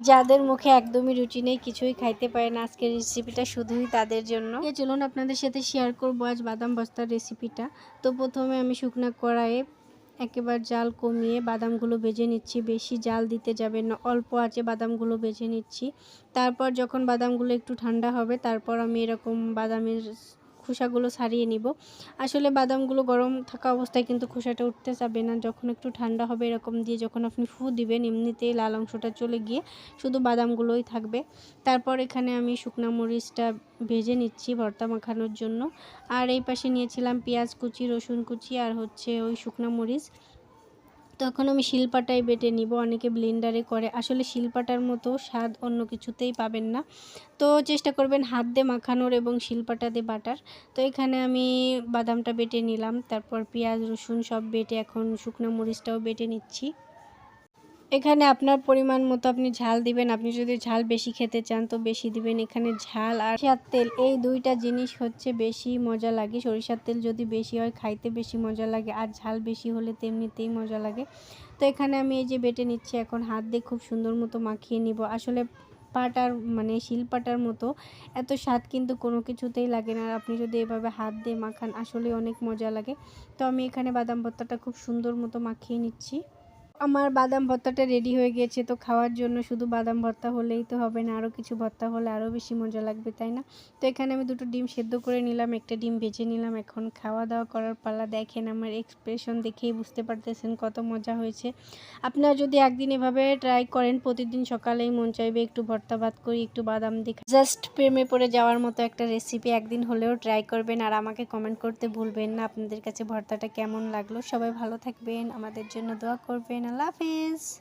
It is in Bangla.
যাদের মুখে একদমই রুচি নেই, কিছুই খাইতে পারে না আজকের রেসিপিটা শুধুই তাদের জন্য। চলুন আপনাদের সাথে শেয়ার করব আজ বাদাম বস্তার রেসিপিটা তো প্রথমে আমি শুকনা কড়াইয়ে একেবারে জাল কমিয়ে বাদামগুলো ভেজে নিচ্ছি। বেশি জাল দিতে যাবে না, অল্প আছে বাদামগুলো ভেজে নিচ্ছি। তারপর যখন বাদামগুলো একটু ঠান্ডা হবে, তারপর আমি এরকম বাদামের খোসাগুলো ছাড়িয়ে নিব। আসলে বাদামগুলো গরম থাকা অবস্থায় কিন্তু খোসাটা উঠতে যাবে না। যখন একটু ঠান্ডা হবে এরকম দিয়ে যখন আপনি ফু দিবেন, এমনিতেই লাল অংশটা চলে গিয়ে শুধু বাদামগুলোই থাকবে। তারপর এখানে আমি শুকনা মরিচটা ভেজে নিচ্ছি ভর্তা মাখানোর জন্য। আর এই পাশে নিয়েছিলাম পেঁয়াজ কুচি, রসুন কুচি আর হচ্ছে ওই শুকনা মরিচ। তখন আমি শিলপাটায় বেটে নিব, অনেকে ব্লেন্ডারে করে। আসলে শিলপাটার মতো স্বাদ অন্য কিছুতেই পাবেন না। তো চেষ্টা করবেন হাত দিয়ে মাখানোর এবং শিলপাটা দিয়ে বাটার। তো এখানে আমি বাদামটা বেটে নিলাম, তারপর পেঁয়াজ, রসুন সব বেটে এখন শুকনো মরিচটাও বেটে নিচ্ছি। এখানে আপনার পরিমাণ মতো আপনি ঝাল দিবেন। আপনি যদি ঝাল বেশি খেতে চান তো বেশি দিবেন। এখানে ঝাল আর সরিষার তেল, এই দুইটা জিনিস হচ্ছে বেশি মজা লাগে। সরিষার তেল যদি বেশি হয়, খাইতে বেশি মজা লাগে আর ঝাল বেশি হলে তেমনিতেই মজা লাগে। তো এখানে আমি এই যে বেটে নিচ্ছি, এখন হাত দিয়ে খুব সুন্দর মতো মাখিয়ে নিব। আসলে পাটার মানে শিলপাটার মতো এত স্বাদ কিন্তু কোনো কিছুতেই লাগে না। আর আপনি যদি এভাবে হাত দিয়ে মাখান, আসলে অনেক মজা লাগে। তো আমি এখানে বাদাম ভর্তাটা খুব সুন্দর মতো মাখিয়ে নিচ্ছি। আমার বাদাম ভর্তাটা রেডি হয়ে গিয়েছে তো খাওয়ার জন্য শুধু বাদাম ভর্তা হলেই তো হবে না আরও কিছু ভর্তা হলে আরও বেশি মজা লাগবে, তাই না? তো এখানে আমি দুটো ডিম সেদ্ধ করে নিলাম, একটা ডিম ভেজে নিলাম, এখন খাওয়া দাওয়া করার পালা দেখেন আমার এক্সপ্রেশন দেখেই বুঝতে পারতেছেন কত মজা হয়েছে। আপনারা যদি একদিন এভাবে ট্রাই করেন, প্রতিদিন সকালেই মন চাইবে একটু ভর্তা ভাত করি, একটু বাদাম দিই জাস্ট প্রেমে পড়ে যাওয়ার মতো একটা রেসিপি একদিন হলেও ট্রাই করবেন, আর আমাকে কমেন্ট করতে ভুলবেন না, আপনাদের কাছে ভর্তাটা কেমন লাগল? সবাই ভালো থাকবেন, আমাদের জন্য দোয়া করবেন love is.